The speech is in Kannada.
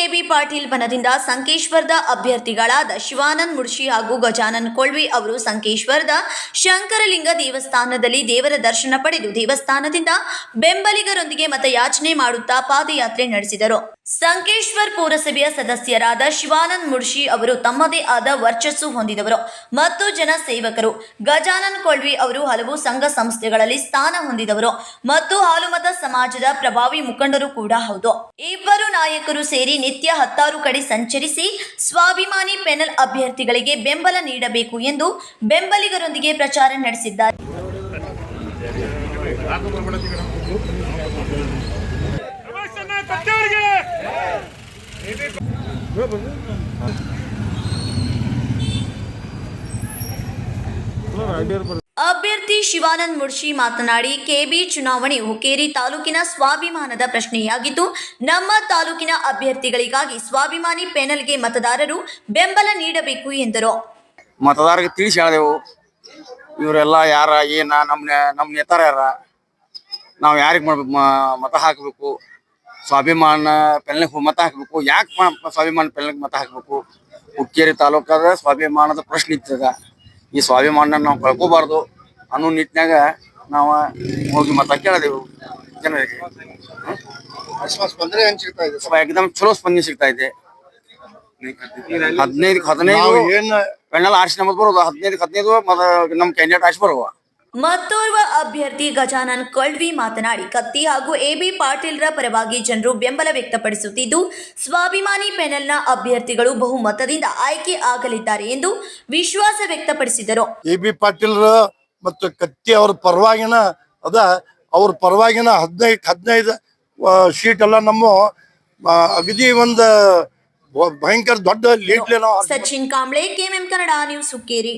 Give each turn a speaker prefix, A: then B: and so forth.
A: ಕೆಬಿ ಪಾಟೀಲ್ ಬನದಿಂದ ಸಂಕೇಶ್ವರದ ಅಭ್ಯರ್ಥಿಗಳಾದ ಶಿವಾನಂದ್ ಮುಡ್ಶಿ ಹಾಗೂ ಗಜಾನನ್ ಕೊಳ್ವಿ ಅವರು ಸಂಕೇಶ್ವರದ ಶಂಕರಲಿಂಗ ದೇವಸ್ಥಾನದಲ್ಲಿ ದೇವರ ದರ್ಶನ ಪಡೆದು ದೇವಸ್ಥಾನದಿಂದ ಬೆಂಬಲಿಗರೊಂದಿಗೆ ಮತಯಾಚನೆ ಮಾಡುತ್ತಾ ಪಾದಯಾತ್ರೆ ನಡೆಸಿದರು. ಸಂಕೇಶ್ವರ್ ಪುರಸಭೆಯ ಸದಸ್ಯರಾದ ಶಿವಾನಂದ್ ಮುಡ್ಶಿ ಅವರು ತಮ್ಮದೇ ಆದ ವರ್ಚಸ್ಸು ಹೊಂದಿದವರು ಮತ್ತು ಜನಸೇವಕರು ಗಜಾನನ್ ಕೊಳ್ವಿ ಅವರು ಹಲವು ಸಂಘ ಸಂಸ್ಥೆಗಳಲ್ಲಿ ಸ್ಥಾನ ಹೊಂದಿದವರು ಮತ್ತು ಹಾಲುಮತ ಸಮಾಜದ ಪ್ರಭಾವಿ ಮುಖಂಡರು ಕೂಡ ಹೌದು. ಇಬ್ಬರು ನಾಯಕರು ಸೇರಿ ನಿತ್ಯ ಹತ್ತಾರು ಕಡೆ ಸಂಚರಿಸಿ ಸ್ವಾಭಿಮಾನಿ ಪೆನಲ್ ಅಭ್ಯರ್ಥಿಗಳಿಗೆ ಬೆಂಬಲ ನೀಡಬೇಕು ಎಂದು ಬೆಂಬಲಿಗರೊಂದಿಗೆ ಪ್ರಚಾರ ನಡೆಸಿದ್ದಾರೆ. ಅಭ್ಯರ್ಥಿ ಶಿವಾನಂದ್ ಮುರ್ಶಿ ಮಾತನಾಡಿ ಕೆಬಿ ಚುನಾವಣೆ ಹುಕ್ಕೇರಿ ತಾಲೂಕಿನ ಸ್ವಾಭಿಮಾನದ ಪ್ರಶ್ನೆಯಾಗಿದ್ದು, ನಮ್ಮ ತಾಲೂಕಿನ ಅಭ್ಯರ್ಥಿಗಳಿಗಾಗಿ ಸ್ವಾಭಿಮಾನಿ ಪ್ಯಾನೆಲ್ಗೆ ಮತದಾರರು ಬೆಂಬಲ ನೀಡಬೇಕು ಎಂದರು.
B: ಮತದಾರರಿಗೆ ತಿಳಿಸಿ ಹೇಳಿದೆವು. ಇವರೆಲ್ಲ ಯಾರ, ಏನ ನಮ್ಮ ನಮ್ಮ ನೇತಾರ ಯಾರ? ನಾವು ಯಾರಿಗೆ ಮತ ಹಾಕಬೇಕು? ಸ್ವಾಭಿಮಾನ ಪೆನ್ಲಿಗೆ ಮತ ಹಾಕಬೇಕು. ಯಾಕೆ ಸ್ವಾಭಿಮಾನ ಪೆನ್ಲಿಗೆ ಮತ ಹಾಕಬೇಕು? ಹುಕ್ಕೇರಿ ತಾಲೂಕಾದ ಸ್ವಾಭಿಮಾನದ ಪ್ರಶ್ನೆ ಇತ್ತದ. ಈ ಸ್ವಾಭಿಮಾನ ನಾವು ಕಳ್ಕೋಬಾರ್ದು ಅನ್ನೋ ನಿಟ್ಟಿನಾಗ ನಾವು ಹೋಗಿ ಮತ ಕೇಳಿದೆವು ಜನರಿಗೆ. ಎಕ್ದಮ್ ಚಲೋ ಸ್ಪಂದನೆ ಸಿಗ್ತಾ ಇದೆ. ಹದಿನೈದು ಹದಿನೈದು
C: ಏನ್
B: ಪೆಣ್ಣೆಲ್ಲ ಆರಿಸಿ ನಮ್ಮದು ಬರೋದು. ಹದಿನೈದು ಹದಿನೈದು ನಮ್ಮ ಕ್ಯಾಂಡಿಡೇಟ್ ಆರಿಸಿ ಬರುವ.
A: ಮತ್ತೋರ್ವ ಅಭ್ಯರ್ಥಿ ಗಜಾನನ್ ಕಳ್ವಿ ಮಾತನಾಡಿ ಕತ್ತಿ ಹಾಗೂ ಎಬಿ ಪಾಟೀಲ್ರ ಪರವಾಗಿ ಜನರು ಬೆಂಬಲ ವ್ಯಕ್ತಪಡಿಸುತ್ತಿದ್ದು ಸ್ವಾಭಿಮಾನಿ ಪ್ಯಾನೆಲ್ನ ಅಭ್ಯರ್ಥಿಗಳು ಬಹುಮತದಿಂದ ಆಯ್ಕೆ ಆಗಲಿದ್ದಾರೆ ಎಂದು ವಿಶ್ವಾಸ ವ್ಯಕ್ತಪಡಿಸಿದರು.
C: ಎ ಬಿ ಪಾಟೀಲ್ ಮತ್ತು ಕತ್ತಿ ಅವರ ಪರವಾಗಿನ ಅದ ಅವ್ರ ಪರವಾಗಿನ ಹದಿನೈದು ಹದಿನೈದು ಶೀಟ್ ಎಲ್ಲ ನಮ್ಮ ಅಗದಿ ಒಂದು ಭಯಂಕರ ದೊಡ್ಡ ಲೀಡ್ಲೆ
A: ಸಚಿನ್ ಕಾಂಬ್ಳೆ ಕೆಎಂಎಂ ಕನ್ನಡ ನ್ಯೂಸ್ ಹುಕ್ಕೇರಿ.